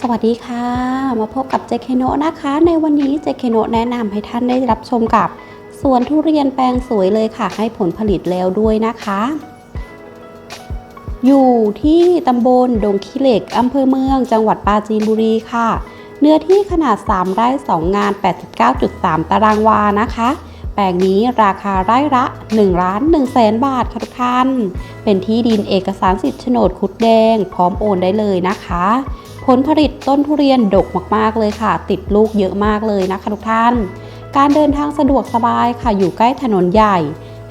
สวัสดีค่ะ มาพบกับเจเคโนะนะคะ ในวันนี้เจเคโนะแนะนำให้ท่านได้รับชมกับสวนทุเรียนแปลงสวยเลยค่ะ ให้ผลผลิตแล้วด้วยนะคะ อยู่ที่ตำบลดงขี้เหล็กอำเภอเมือง จังหวัดปราจีนบุรีค่ะ เนื้อที่ขนาด 3 ไร่ 2 งาน 89.3 ตารางวานะคะแปลงนี้ราคาไร่ละ1ล้าน1แสนบาทค่ะทุกท่าน เป็นที่ดินเอกสารสิทธิ์โฉนดคุดแดง พร้อมโอนได้เลยนะคะ ผลผลิตต้นทุเรียนดกมากๆเลยค่ะ ติดลูกเยอะมากเลยนะคะทุกท่าน การเดินทางสะดวกสบายค่ะ อยู่ใกล้ถนนใหญ่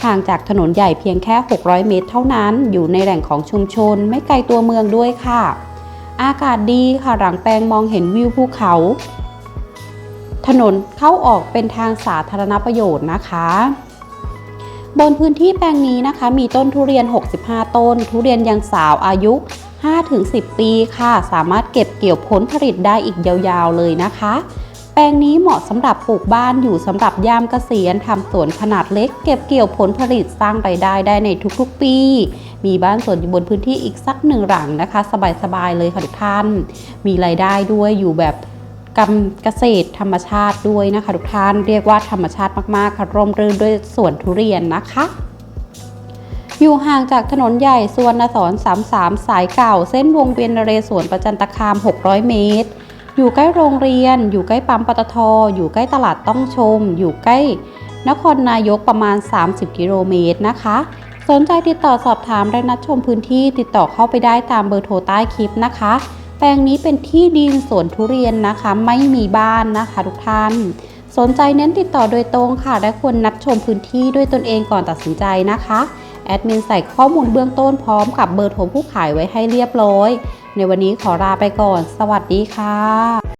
ห่างจากถนนใหญ่เพียงแค่ 600 เมตรเท่านั้น อยู่ในแหล่งของชุมชน ไม่ไกลตัวเมืองด้วยค่ะ อากาศดีค่ะ หลังแปลงมองเห็นวิวภูเขา ถนนเข้าออกเป็นทางสาธารณประโยชน์นะคะ บนพื้นที่แปลงนี้นะคะ มีต้นทุเรียน 65 ต้น ทุเรียนยังสาวอายุ 5-10 ปีค่ะ สามารถเก็บเกี่ยวผลผลิตได้อีกยาวๆเลยนะคะ แปลงนี้เหมาะสำหรับปลูกบ้านอยู่สำหรับยามเกษียณทำสวนขนาดเล็ก เก็บเกี่ยวผลผลิตสร้างรายได้ได้ในทุกๆ ปี มีบ้านสวนอยู่บนพื้นที่อีกสักหนึ่งหลังนะคะ สบายๆเลยค่ะทุกท่าน มีรายได้ด้วยอยู่แบบกำเกษตรธรรมชาติด้วยนะคะทุกท่านเรียกว่าธรรมชาติมากๆค่ะร่มรื่นด้วยสวนทุเรียนนะคะ อยู่ห่างจากถนนใหญ่สวนนสอน33 สายเก่า เส้นวงเวียนนเรศวรประจันตคาม 600 เมตร อยู่ใกล้โรงเรียน อยู่ใกล้ปั๊มปตท อยู่ใกล้ตลาดต้องชม อยู่ใกล้ นครนายกประมาณ 30 กิโลเมตรนะคะ สนใจติดต่อสอบถามและนัดชมพื้นที่ติดต่อเข้าไปได้ตามเบอร์โทรใต้คลิปนะคะ แปลงนี้เป็นที่ดินสวนทุเรียนนะคะ ไม่มีบ้านนะคะทุกท่าน สนใจเน้นติดต่อโดยตรงค่ะ และควรนัดชมพื้นที่ด้วยตนเองก่อนตัดสินใจนะคะ แอดมินใส่ข้อมูลเบื้องต้นพร้อมกับเบอร์โทรผู้ขายไว้ให้เรียบร้อย ในวันนี้ขอลาไปก่อน สวัสดีค่ะ